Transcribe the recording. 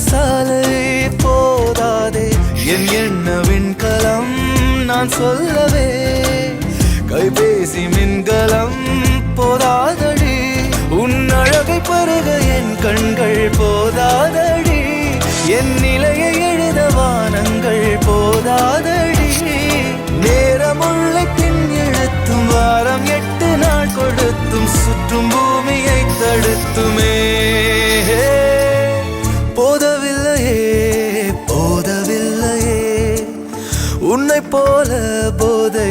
சாலை போதாதே. என் எண்ண விண்கலம் நான் சொல்லவே. கைபேசி மின்கலம் போதாதடி. உன் அழகை பருக என் கண்கள் போதாதடி. என் நிலையை எழுத வானங்கள் போதாதடி. நேரமுள்ள பின் எழுத்தும் வாரம் எட்டு நாள் கொடுத்தும் சுற்றும் போதவில்லையே போதவில்லையே. உன்னை போல போதை